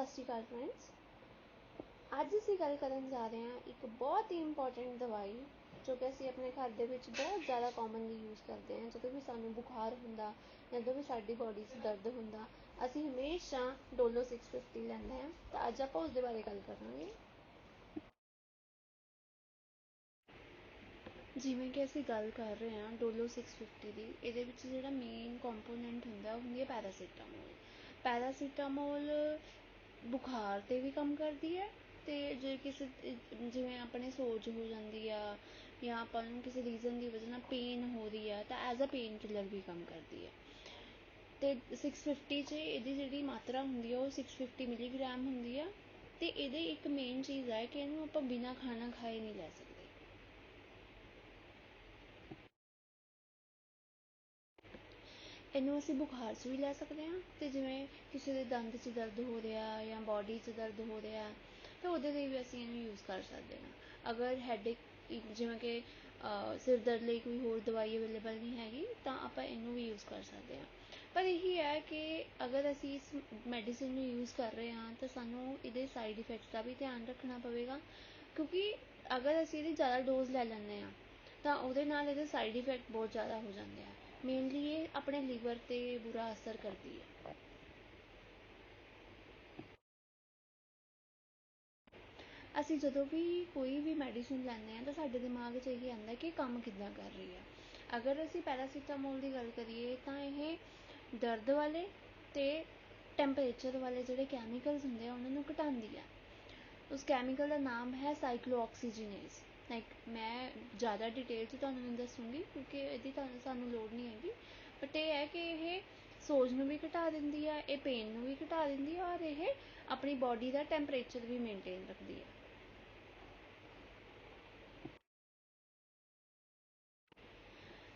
ਸਤਿ ਸ਼੍ਰੀ ਅਕਾਲ ਫਰੈਂਡਸ ਅੱਜ ਅਸੀਂ ਗੱਲ ਕਰਨ ਜਾ ਰਹੇ ਹਾਂ ਇੱਕ ਬਹੁਤ ਹੀ ਇੰਪੋਰਟੈਂਟ ਦਵਾਈ, ਜੋ ਕਿ ਅਸੀਂ ਆਪਣੇ ਘਰ ਦੇ ਵਿੱਚ ਬਹੁਤ ਜ਼ਿਆਦਾ ਕਾਮਨਲੀ ਯੂਜ਼ ਕਰਦੇ ਹਾਂ। ਜਦੋਂ ਵੀ ਸਾਨੂੰ ਬੁਖਾਰ ਹੁੰਦਾ ਜਦੋਂ ਵੀ ਸਾਡੀ ਬਾਡੀ 'ਚ ਦਰਦ ਹੁੰਦਾ, ਅਸੀਂ ਹਮੇਸ਼ਾ ਡੋਲੋ 650 ਲੈਂਦੇ ਹਾਂ। ਤਾਂ ਅੱਜ ਆਪਾਂ ਉਸ ਦੇ ਬਾਰੇ ਗੱਲ ਕਰਾਂਗੇ। ਜਿਵੇਂ ਕਿ ਅਸੀਂ ਗੱਲ ਕਰ ਰਹੇ ਹਾਂ ਡੋਲੋ 650 ਦੀ, ਇਹਦੇ ਵਿੱਚ ਜਿਹੜਾ ਮੇਨ ਕੰਪੋਨੈਂਟ ਹੁੰਦਾ, ਉਹ ਹੁੰਦੀ ਹੈ ਪੈਰਾਸੀਟਾਮੋਲ ਪੈਰਾਸੀਟਾਮੋਲ ਬੁਖਾਰ ਤੇ ਵੀ ਕੰਮ ਕਰਦੀ ਹੈ ਅਤੇ ਜੇ ਕਿਸੇ ਜਿਵੇਂ ਆਪਣੇ ਸੋਜ ਹੋ ਜਾਂਦੀ ਆ ਜਾਂ ਆਪਾਂ ਨੂੰ ਕਿਸੇ ਰੀਜ਼ਨ ਦੀ ਵਜ੍ਹਾ ਨਾਲ ਪੇਨ ਹੋ ਰਹੀ ਆ, ਤਾਂ ਐਜ਼ ਆ ਪੇਨ ਕਿਲਰ ਵੀ ਕੰਮ ਕਰਦੀ ਹੈ। ਤੇ 650 'ਚ ਇਹਦੀ ਜਿਹੜੀ ਮਾਤਰਾ ਹੁੰਦੀ ਆ, ਉਹ 650 ਮਿਲੀਗ੍ਰਾਮ ਹੁੰਦੀ ਆ ਅਤੇ ਇਹਦੇ ਇੱਕ ਮੇਨ ਚੀਜ਼ ਹੈ ਕਿ ਇਹਨੂੰ ਆਪਾਂ ਬਿਨਾਂ ਖਾਣਾ ਖਾਏ ਨਹੀਂ ਲੈ ਸਕਦੇ। ਇਹਨੂੰ ਅਸੀਂ ਬੁਖਾਰ 'ਚ ਵੀ ਲੈ ਸਕਦੇ ਹਾਂ ਅਤੇ ਜਿਵੇਂ ਕਿਸੇ ਦੇ ਦੰਦ 'ਚ ਦਰਦ ਹੋ ਰਿਹਾ ਜਾਂ ਬਾਡੀ 'ਚ ਦਰਦ ਹੋ ਰਿਹਾ, ਤਾਂ ਉਹਦੇ ਲਈ ਵੀ ਅਸੀਂ ਇਹਨੂੰ ਯੂਜ਼ ਕਰ ਸਕਦੇ ਹਾਂ। ਅਗਰ ਹੈਡੇਕ ਜਿਵੇਂ ਕਿ ਸਿਰ ਦਰਦ ਲਈ ਕੋਈ ਹੋਰ ਦਵਾਈ ਅਵੇਲੇਬਲ ਨਹੀਂ ਹੈਗੀ, ਤਾਂ ਆਪਾਂ ਇਹਨੂੰ ਵੀ ਯੂਜ਼ ਕਰ ਸਕਦੇ ਹਾਂ। ਪਰ ਇਹੀ ਹੈ ਕਿ ਅਗਰ ਅਸੀਂ ਇਸ ਮੈਡੀਸਿਨ ਨੂੰ ਯੂਜ਼ ਕਰ ਰਹੇ ਹਾਂ, ਤਾਂ ਸਾਨੂੰ ਇਹਦੇ ਸਾਈਡ ਇਫੈਕਟਸ ਦਾ ਵੀ ਧਿਆਨ ਰੱਖਣਾ ਪਵੇਗਾ। ਕਿਉਂਕਿ ਅਗਰ ਅਸੀਂ ਇਹਦੀ ਜ਼ਿਆਦਾ ਡੋਜ਼ ਲੈ ਲੈਂਦੇ ਹਾਂ, ਤਾਂ ਉਹਦੇ ਨਾਲ ਇਹਦੇ ਸਾਈਡ ਇਫੈਕਟ ਬਹੁਤ ਜ਼ਿਆਦਾ ਹੋ ਜਾਂਦੇ ਆ। ਮੇਨਲੀ ਇਹ ਆਪਣੇ ਲੀਵਰ ਤੇ ਬੁਰਾ ਅਸਰ ਕਰਦੀ ਹੈ। ਅਸੀਂ ਜਦੋਂ ਵੀ ਕੋਈ ਵੀ ਮੈਡੀਸਨ ਲੈਂਦੇ ਹਾਂ ਤਾਂ ਸਾਡੇ ਦਿਮਾਗ 'ਚ ਇਹੀ ਆਉਂਦਾ ਕਿ ਕੰਮ ਕਿੱਦਾਂ ਕਰ ਰਹੀ ਹੈ। ਅਗਰ ਅਸੀਂ ਪੈਰਾਸੀਟਾਮੋਲ ਦੀ ਗੱਲ ਕਰੀਏ ਤਾਂ ਇਹ ਦਰਦ ਵਾਲੇ ਤੇ ਟੈਂਪਰੇਚਰ ਵਾਲੇ ਜਿਹੜੇ ਕੈਮੀਕਲਸ ਹੁੰਦੇ ਆ, ਉਹਨਾਂ ਨੂੰ ਘਟਾਉਂਦੀ ਆ। ਉਸ ਕੈਮੀਕਲ ਦਾ ਨਾਮ ਹੈ ਸਾਈਕਲੋਆਕਸੀਜੀਨੇਜ਼ ਲਾਈਕ ਮੈਂ ਜ਼ਿਆਦਾ ਡਿਟੇਲ 'ਚ ਤੁਹਾਨੂੰ ਨਹੀਂ ਦੱਸੂੰਗੀ ਕਿਉਂਕਿ ਇਹਦੀ ਤੁਹਾਨੂੰ ਸਾਨੂੰ ਲੋੜ ਨਹੀਂ ਹੈਗੀ। ਬਟ ਇਹ ਹੈ ਕਿ ਇਹ ਸੋਜ ਨੂੰ ਵੀ ਘਟਾ ਦਿੰਦੀ ਆ, ਇਹ ਪੇਨ ਨੂੰ ਵੀ ਘਟਾ ਦਿੰਦੀ ਹੈ ਔਰ ਇਹ ਆਪਣੀ ਬਾਡੀ ਦਾ ਟੈਂਪਰੇਚਰ ਵੀ ਮੇਨਟੇਨ ਰੱਖਦੀ ਹੈ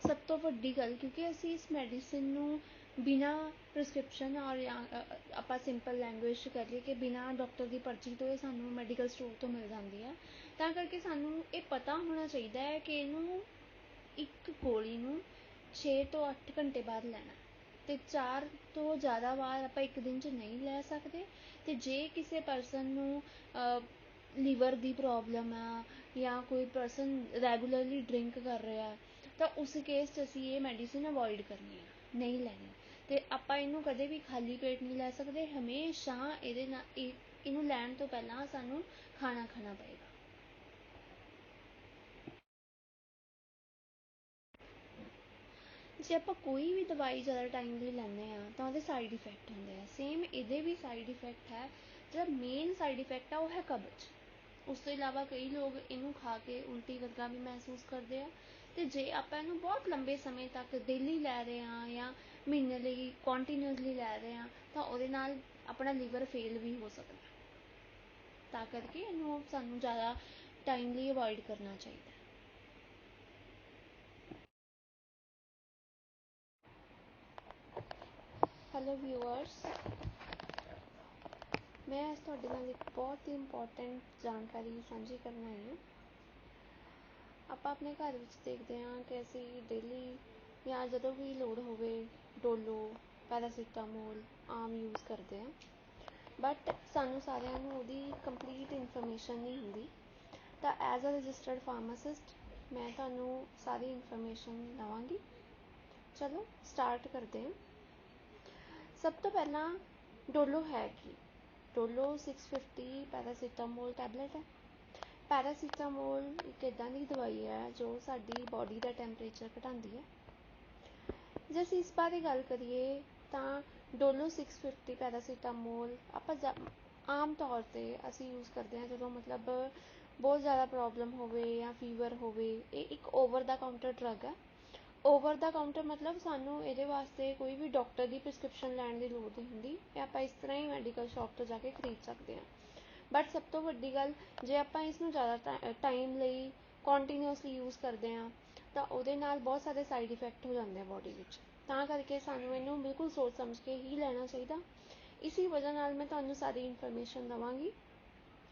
ਸਭ ਤੋਂ ਵੱਡੀ ਗੱਲ, ਕਿਉਂਕਿ ਅਸੀਂ ਇਸ ਮੈਡੀਸਿਨ ਨੂੰ ਬਿਨਾਂ ਪ੍ਰਸਕ੍ਰਿਪਸ਼ਨ ਔਰ ਜਾਂ ਆਪਾਂ ਸਿੰਪਲ ਲੈਂਗੁਏਜ 'ਚ ਕਰੀਏ ਕਿ ਬਿਨਾਂ ਡਾਕਟਰ ਦੀ ਪਰਚੀ ਤੋਂ ਇਹ ਸਾਨੂੰ ਮੈਡੀਕਲ ਸਟੋਰ ਤੋਂ ਮਿਲ ਜਾਂਦੀ ਹੈ ਤਾਂ ਕਰਕੇ ਸਾਨੂੰ ਇਹ ਪਤਾ ਹੋਣਾ ਚਾਹੀਦਾ ਹੈ ਕਿ ਇਹਨੂੰ ਇੱਕ ਗੋਲੀ ਨੂੰ 6 ਤੋਂ 8 ਘੰਟੇ ਬਾਅਦ ਲੈਣਾ ਤੇ 4 ਤੋਂ ਜ਼ਿਆਦਾ ਵਾਰ ਆਪਾਂ ਇੱਕ ਦਿਨ 'ਚ ਨਹੀਂ ਲੈ ਸਕਦੇ ਤੇ ਜੇ ਕਿਸੇ ਪਰਸਨ ਨੂੰ ਲੀਵਰ ਦੀ ਪ੍ਰੋਬਲਮ ਆ ਜਾਂ ਕੋਈ ਪਰਸਨ ਰੈਗੂਲਰਲੀ ਡਰਿੰਕ ਕਰ ਰਿਹਾ ਤਾਂ ਉਸ ਕੇਸ 'ਚ ਅਸੀਂ ਇਹ ਮੈਡੀਸਿਨ ਅਵੋਇਡ ਕਰਨੀ ਆ ਨਹੀਂ ਲੈਣੀ। ਤੇ ਆਪਾਂ ਇਹਨੂੰ ਕਦੇ ਵੀ ਖਾਲੀ ਪੇਟ ਨਹੀਂ ਲੈ ਸਕਦੇ, ਹਮੇਸ਼ਾ ਇਹਦੇ ਨਾਲ ਇਹਨੂੰ ਲੈਣ ਤੋਂ ਪਹਿਲਾਂ ਸਾਨੂੰ ਖਾਣਾ ਖਾਣਾ ਪਏਗਾ। ਜੇ ਆਪਾਂ ਕੋਈ ਵੀ ਦਵਾਈ ਜ਼ਿਆਦਾ ਟਾਈਮ ਲਈ ਲੈਂਦੇ ਆ ਤਾਂ ਉਹਦੇ ਸਾਈਡ ਇਫੈਕਟ ਹੁੰਦੇ ਆ। ਸੇਮ ਇਹਦੇ ਵੀ ਸਾਈਡ ਇਫੈਕਟ ਹੈ, ਜਿਹੜਾ ਮੇਨ ਸਾਈਡ ਇਫੈਕਟ ਆ, ਉਹ ਹੈ ਕਬਜ਼। ਉਸ ਤੋਂ ਇਲਾਵਾ ਕਈ ਲੋਕ ਇਹਨੂੰ ਖਾ ਕੇ ਉਲਟੀ ਵਰਗਾ ਵੀ ਮਹਿਸੂਸ ਕਰਦੇ ਆ। ਤੇ ਜੇ ਆਪਾਂ ਇਹਨੂੰ ਬਹੁਤ ਲੰਬੇ ਸਮੇਂ ਤੱਕ ਡੇਲੀ ਲੈ ਰਹੇ ਹਾਂ ਜਾਂ ਮਹੀਨੇ ਲਈ ਕੰਟੀਨਿਊਸਲੀ ਲੈ ਰਹੇ ਹਾਂ, ਤਾਂ ਉਹਦੇ ਨਾਲ ਆਪਣਾ ਲੀਵਰ ਫੇਲ ਵੀ ਹੋ ਸਕਦਾ। ਤਾਂ ਕਰਕੇ ਇਹਨੂੰ ਸਾਨੂੰ ਜ਼ਿਆਦਾ ਟਾਈਮਲੀ ਅਵੋਇਡ ਕਰਨਾ ਚਾਹੀਦਾ। ਹੈਲੋ ਵਿਊਅਰਸ ਮੈਂ ਅੱਜ ਤੁਹਾਡੇ ਨਾਲ ਇੱਕ ਬਹੁਤ ਹੀ ਇੰਪੋਰਟੈਂਟ ਜਾਣਕਾਰੀ ਸਾਂਝੀ ਕਰਨ ਆਈ ਹਾਂ। ਆਪਾਂ ਆਪਣੇ ਘਰ ਵਿੱਚ ਦੇਖਦੇ ਹਾਂ ਕਿ ਅਸੀਂ ਡੇਲੀ ਜਾਂ ਜਦੋਂ ਵੀ ਲੋੜ ਹੋਵੇ ਡੋਲੋ, ਪੈਰਾਸੀਟਾਮੋਲ ਆਮ ਯੂਜ਼ ਕਰਦੇ ਹਾਂ। ਬਟ ਸਾਨੂੰ ਸਾਰਿਆਂ ਨੂੰ ਉਹਦੀ ਕੰਪਲੀਟ ਇਨਫੋਰਮੇਸ਼ਨ ਨਹੀਂ ਹੁੰਦੀ। ਤਾਂ ਐਜ਼ ਅ ਰਜਿਸਟਰਡ ਫਾਰਮਾਸਿਸਟ ਮੈਂ ਤੁਹਾਨੂੰ ਸਾਰੀ ਇਨਫੋਰਮੇਸ਼ਨ ਦਵਾਂਗੀ। ਚਲੋ ਸਟਾਰਟ ਕਰਦੇ ਹਾਂ। ਸਭ ਤੋਂ ਪਹਿਲਾਂ ਡੋਲੋ ਹੈ ਕੀ? ਡੋਲੋ 650 ਪੈਰਾਸੀਟਾਮੋਲ ਟੈਬਲੇਟ ਹੈ। ਪੈਰਾਸੀਟਾਮੋਲ ਇੱਕ ਇਦਾਂ ਦੀ ਦਵਾਈ ਹੈ ਜੋ ਸਾਡੀ ਬਾਡੀ ਦਾ ਟੈਂਪਰੇਚਰ ਘਟਾਉਂਦੀ ਹੈ। ਜੇ ਅਸੀਂ ਇਸ ਬਾਰੇ ਗੱਲ ਕਰੀਏ ਤਾਂ ਡੋਲੋ 650 ਪੈਰਾਸੀਟਾਮੋਲ ਆਪਾਂ ਆਮ ਤੌਰ ਤੇ ਅਸੀਂ ਯੂਜ਼ ਕਰਦੇ ਹਾਂ ਜਦੋਂ ਮਤਲਬ ਬਹੁਤ ਜ਼ਿਆਦਾ ਪ੍ਰੋਬਲਮ ਹੋਵੇ ਜਾਂ ਫੀਵਰ ਹੋਵੇ, ਇਹ ਇੱਕ ਓਵਰ ਦਾ ਕਾਊਂਟਰ ਡਰੱਗ ਹੈ। ਓਵਰ ਦਾ ਕਾਊਂਟਰ ਮਤਲਬ ਸਾਨੂੰ ਇਹਦੇ ਵਾਸਤੇ ਕੋਈ ਵੀ ਡਾਕਟਰ ਦੀ ਪ੍ਰਸਕ੍ਰਿਪਸ਼ਨ ਲੈਣ ਦੀ ਲੋੜ ਨਹੀਂ ਹੁੰਦੀ। ਇਹ ਆਪਾਂ ਇਸ ਤਰ੍ਹਾਂ ਹੀ ਮੈਡੀਕਲ ਸ਼ਾਪ ਤੋਂ ਜਾ ਕੇ ਖਰੀਦ ਸਕਦੇ ਹਾਂ। ਬਟ ਸਭ ਤੋਂ ਵੱਡੀ ਗੱਲ, ਜੇ ਆਪਾਂ ਇਸ ਨੂੰ ਜ਼ਿਆਦਾ ਟਾਈਮ ਲਈ ਕੰਟੀਨਿਊਸਲੀ ਯੂਜ਼ ਕਰਦੇ ਹਾਂ, ਤਾਂ ਉਹਦੇ ਨਾਲ ਬਹੁਤ ਸਾਰੇ ਸਾਈਡ ਇਫੈਕਟ ਹੋ ਜਾਂਦੇ ਆ ਬਾਡੀ ਵਿੱਚ। ਤਾਂ ਕਰਕੇ ਸਾਨੂੰ ਇਹਨੂੰ ਬਿਲਕੁਲ ਸੋਚ ਸਮਝ ਕੇ ਹੀ ਲੈਣਾ ਚਾਹੀਦਾ। ਇਸੇ ਵਜ੍ਹਾ ਨਾਲ ਮੈਂ ਤੁਹਾਨੂੰ ਸਾਰੀ ਇਨਫੋਰਮੇਸ਼ਨ ਦਵਾਂਗੀ।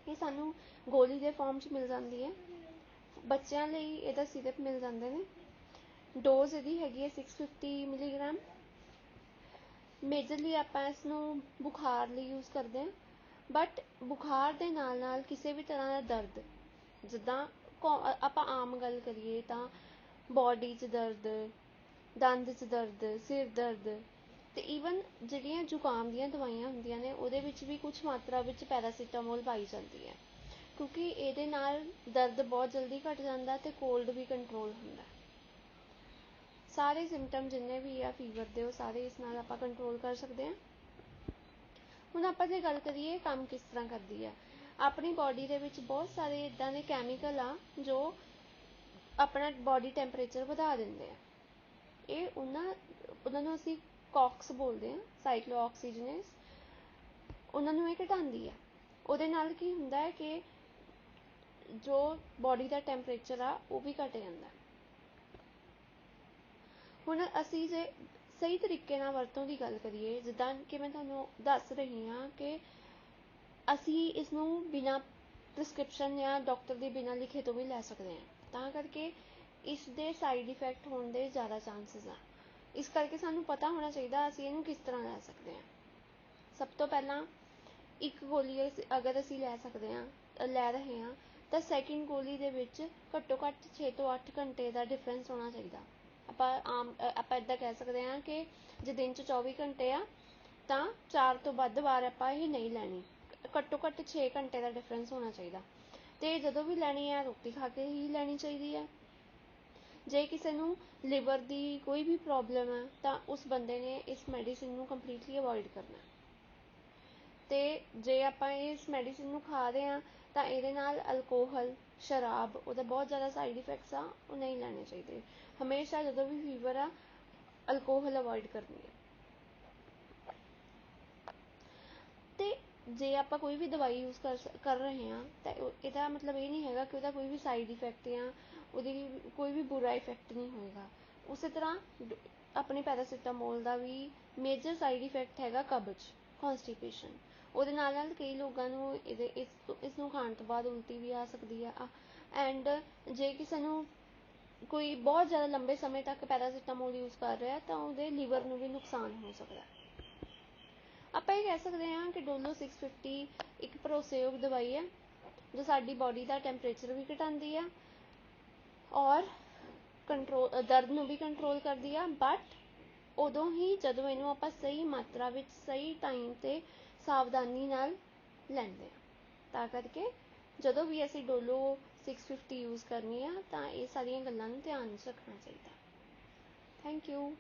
ਇਹ ਸਾਨੂੰ ਗੋਲੀ ਦੇ ਫਾਰਮ 'ਚ ਮਿਲ ਜਾਂਦੀ ਹੈ। ਬੱਚਿਆਂ ਲਈ ਇਹਦਾ ਸਿਰਪ ਮਿਲ ਜਾਂਦੇ ਨੇ। ਡੋਜ਼ ਇਹਦੀ ਹੈਗੀ ਹੈ 650 ਮਿਲੀਗ੍ਰਾਮ ਮੇਜਰਲੀ ਆਪਾਂ ਇਸ ਨੂੰ ਬੁਖਾਰ ਲਈ ਯੂਜ਼ ਕਰਦੇ ਹਾਂ। ਬਟ ਬੁਖਾਰ ਦੇ ਨਾਲ ਨਾਲ ਕਿਸੇ ਵੀ ਤਰ੍ਹਾਂ ਦਾ ਦਰਦ, ਜਿੱਦਾਂ ਕੋ, ਆਪਾਂ ਆਮ ਗੱਲ ਕਰੀਏ ਤਾਂ ਬਾਡੀ 'ਚ ਦਰਦ, ਦੰਦ 'ਚ ਦਰਦ, ਸਿਰ ਦਰਦ ਅਤੇ ਈਵਨ ਜਿਹੜੀਆਂ ਜ਼ੁਕਾਮ ਦੀਆਂ ਦਵਾਈਆਂ ਹੁੰਦੀਆਂ ਨੇ, ਉਹਦੇ ਵਿੱਚ ਵੀ ਕੁਛ ਮਾਤਰਾ ਵਿੱਚ ਪੈਰਾਸੀਟਾਮੋਲ ਪਾਈ ਜਾਂਦੀ ਹੈ। ਕਿਉਂਕਿ ਇਹਦੇ ਨਾਲ ਦਰਦ ਬਹੁਤ ਜਲਦੀ ਘਟ ਜਾਂਦਾ ਅਤੇ ਕੋਲਡ ਵੀ ਕੰਟਰੋਲ ਹੁੰਦਾ। ਸਾਰੇ ਸਿੰਪਟਮ ਜਿੰਨੇ ਵੀ ਆ ਫੀਵਰ ਦੇ, ਉਹ ਸਾਰੇ ਇਸ ਨਾਲ ਆਪਾਂ ਕੰਟਰੋਲ ਕਰ ਸਕਦੇ ਹਾਂ। ਹੁਣ ਆਪਾਂ ਜੇ ਗੱਲ ਕਰੀਏ ਕੰਮ ਕਿਸ ਤਰ੍ਹਾਂ ਕਰਦੀ ਆ, ਆਪਣੀ ਬਾਡੀ ਦੇ ਵਿੱਚ ਬਹੁਤ ਸਾਰੇ ਇਦਾਂ ਦੇ ਕੈਮੀਕਲ ਆ ਜੋ ਆਪਣਾ ਬਾਡੀ ਟੈਂਪਰੇਚਰ ਵਧਾ ਦਿੰਦੇ ਆ। ਇਹ ਉਹਨਾਂ ਉਹਨਾਂ ਨੂੰ ਅਸੀਂ ਕੌਕਸ ਬੋਲਦੇ ਆ ਸਾਈਕਲੋਆਕਸੀਜਨੇਸ ਉਹਨਾਂ ਨੂੰ ਇਹ ਘਟਾਉਂਦੀ ਆ। ਉਹਦੇ ਨਾਲ ਕੀ ਹੁੰਦਾ ਹੈ ਕਿ ਜੋ ਬਾਡੀ ਦਾ ਟੈਂਪਰੇਚਰ ਆ, ਉਹ ਵੀ ਘਟ ਜਾਂਦਾ। ਹੁਣ ਅਸੀਂ ਜੇ ਸਹੀ ਤਰੀਕੇ ਨਾਲ ਵਰਤੋਂ ਦੀ ਗੱਲ ਕਰੀਏ, ਜਿੱਦਾਂ ਕਿ ਮੈਂ ਤੁਹਾਨੂੰ ਦੱਸ ਰਹੀ ਹਾਂ ਕਿ ਅਸੀਂ ਇਸ ਨੂੰ ਬਿਨਾ ਪ੍ਰਿਸਕ੍ਰਿਪਸ਼ਨ ਜਾਂ ਡਾਕਟਰ ਦੇ ਬਿਨਾ ਲਿਖੇ ਤੋਂ ਵੀ ਲੈ ਸਕਦੇ ਹਾਂ। ਤਾਂ ਕਰਕੇ ਇਸ ਦੇ ਸਾਈਡ ਇਫੈਕਟ ਹੋਣ ਦੇ ਜ਼ਿਆਦਾ ਚਾਂਸਸ ਆ। ਇਸ ਕਰਕੇ ਸਾਨੂੰ ਪਤਾ ਹੋਣਾ ਚਾਹੀਦਾ ਅਸੀਂ ਇਹਨੂੰ ਕਿਸ ਤਰ੍ਹਾਂ ਲੈ ਸਕਦੇ ਹਾਂ। ਸਭ ਤੋਂ ਪਹਿਲਾਂ ਇੱਕ ਗੋਲੀ ਅਗਰ ਅਸੀਂ ਲੈ ਸਕਦੇ ਹਾਂ ਲੈ ਰਹੇ ਹਾਂ, ਤਾਂ ਸੈਕਿੰਡ ਗੋਲੀ ਦੇ ਵਿੱਚ ਘੱਟੋ ਘੱਟ 6 ਤੋਂ 8 ਘੰਟੇ ਦਾ ਡਿਫਰੈਂਸ ਹੋਣਾ ਚਾਹੀਦਾ। ਆਪਾਂ, ਆਮ ਆਪਾਂ ਇਦਾਂ ਕਹਿ ਸਕਦੇ ਹਾਂ ਕਿ ਜੇ ਦਿਨ 'ਚ 24 ਘੰਟੇ ਆ, ਤਾਂ 4 ਤੋਂ ਵੱਧ ਵਾਰ ਆਪਾਂ ਇਹ ਨਹੀਂ ਲੈਣੀ। ਘੱਟੋ ਘੱਟ 6 ਘੰਟੇ ਦਾ ਡਿਫਰੈਂਸ ਹੋਣਾ ਚਾਹੀਦਾ। ਤੇ ਜਦੋਂ ਵੀ ਲੈਣੀ ਹੈ ਰੋਟੀ ਖਾ ਕੇ ਹੀ ਲੈਣੀ ਚਾਹੀਦੀ ਹੈ ਜੇ ਕਿਸੇ ਨੂੰ ਲਿਵਰ ਦੀ ਕੋਈ ਵੀ ਪ੍ਰੋਬਲਮ ਹੈ ਤਾਂ ਉਸ ਬੰਦੇ ਨੇ ਇਸ ਮੈਡੀਸਿਨ ਨੂੰ ਕੰਪਲੀਟਲੀ ਅਵੋਇਡ ਕਰਨਾ। ਤੇ ਜੇ ਆਪਾਂ ਇਸ ਮੈਡੀਸਿਨ ਨੂੰ ਖਾ ਰਹੇ ਹਾਂ, ਤਾਂ ਇਹਦੇ ਨਾਲ ਅਲਕੋਹਲ ਸ਼ਰਾਬ, ਉਹਦਾ ਬਹੁਤ ਜ਼ਿਆਦਾ ਸਾਈਡ ਇਫੈਕਟਸ ਆ, ਉਹ ਨਹੀਂ ਲੈਣੇ ਚਾਹੀਦੇ। ਹਮੇਸ਼ਾ ਜਦੋਂ ਵੀ ਫੀਵਰ ਆ ਅਲਕੋਹਲ ਅਵੋਇਡ ਕਰਨੀ ਹੈ। ਤੇ ਜੇ ਆਪਾਂ ਕੋਈ ਵੀ ਦਵਾਈ ਯੂਜ਼ ਕਰ ਕਰ ਰਹੇ ਹਾਂ, ਤਾਂ ਇਹਦਾ ਮਤਲਬ ਇਹ ਨਹੀਂ ਹੈਗਾ ਕਿ ਉਹਦਾ ਕੋਈ ਵੀ ਸਾਈਡ ਇਫੈਕਟ ਜਾਂ ਉਹਦੀ ਕੋਈ ਵੀ ਬੁਰਾ ਇਫੈਕਟ ਨਹੀਂ ਹੋਏਗਾ। ਉਸੇ ਤਰ੍ਹਾਂ ਆਪਣੇ ਪੈਰਾਸੀਟਾਮੋਲ ਦਾ ਵੀ ਮੇਜਰ ਸਾਈਡ ਇਫੈਕਟ ਹੈਗਾ ਕਬਜ਼ ਕਨਸਟੀਪੇਸ਼ਨ ਉਹਦੇ ਨਾਲ ਨਾਲ ਕਈ ਲੋਕਾਂ ਨੂੰ ਇਹਦੇ, ਇਸ ਇਸ ਨੂੰ ਖਾਣ ਤੋਂ ਬਾਅਦ ਉਲਟੀ ਵੀ ਆ ਸਕਦੀ ਆ। ਐਂਡ ਜੇ ਕਿਸੇ ਨੂੰ ਕੋਈ ਬਹੁਤ ਜ਼ਿਆਦਾ ਲੰਬੇ ਸਮੇਂ ਤੱਕ ਪੈਰਾਸੀਟਾਮੋਲ ਯੂਜ਼ ਕਰ ਰਿਹਾ, ਤਾਂ ਉਹਦੇ ਲੀਵਰ ਨੂੰ ਵੀ ਨੁਕਸਾਨ ਹੋ ਸਕਦਾ ਆਪਾਂ ਇਹ ਕਹਿ ਸਕਦੇ ਹਾਂ ਕਿ ਡੋਲੋ 650 ਇੱਕ ਭਰੋਸੇਯੋਗ ਦਵਾਈ ਹੈ, ਜੋ ਸਾਡੀ ਬਾਡੀ ਦਾ ਟੈਂਪਰੇਚਰ ਵੀ ਘਟਾਉਂਦੀ ਆ ਔਰ ਕੰਟਰੋਲ ਦਰਦ ਨੂੰ ਵੀ ਕੰਟਰੋਲ ਕਰਦੀ ਆ ਬਟ ਉਦੋਂ ਹੀ ਜਦੋਂ ਇਹਨੂੰ ਆਪਾਂ ਸਹੀ ਮਾਤਰਾ ਵਿੱਚ, ਸਹੀ ਟਾਈਮ ਤੇ ਸਾਵਧਾਨੀ ਨਾਲ ਲੈਂਦੇ ਆ ਤਾਂ ਕਰਕੇ ਜਦੋਂ ਵੀ ਅਸੀਂ ਡੋਲੋ 650 ਯੂਜ਼ ਕਰਨੀ ਆ, ਤਾਂ ਇਹ ਸਾਰੀਆਂ ਗੱਲਾਂ ਨੂੰ ਧਿਆਨ ਵਿੱਚ ਰੱਖਣਾ ਚਾਹੀਦਾ। ਥੈਂਕ ਯੂ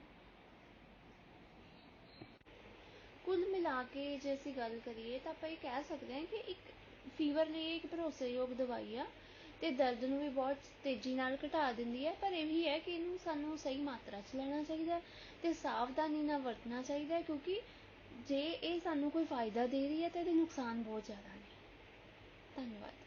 ਕੁੱਲ ਮਿਲਾ ਕੇ ਜੇ ਅਸੀਂ ਗੱਲ ਕਰੀਏ, ਤਾਂ ਆਪਾਂ ਇਹ ਕਹਿ ਸਕਦੇ ਹਾਂ ਕਿ ਇੱਕ ਫੀਵਰ ਲਈ ਇੱਕ ਭਰੋਸੇਯੋਗ ਦਵਾਈ ਆ, ਤੇ ਦਰਦ ਨੂੰ ਵੀ ਬਹੁਤ ਤੇਜ਼ੀ ਨਾਲ ਘਟਾ ਦਿੰਦੀ ਹੈ ਪਰ ਇਹ ਵੀ ਹੈ ਕਿ ਇਹਨੂੰ ਸਾਨੂੰ ਸਹੀ ਮਾਤਰਾ 'ਚ ਲੈਣਾ ਚਾਹੀਦਾ ਤੇ ਸਾਵਧਾਨੀ ਨਾਲ ਵਰਤਣਾ ਚਾਹੀਦਾ ਕਿਉਂਕਿ ਜੇ ਇਹ ਸਾਨੂੰ ਕੋਈ ਫਾਇਦਾ ਦੇ ਰਹੀ ਹੈ ਤਾਂ ਇਹਦੇ ਨੁਕਸਾਨ ਬਹੁਤ ਜ਼ਿਆਦਾ ਨੇ। ਧੰਨਵਾਦ।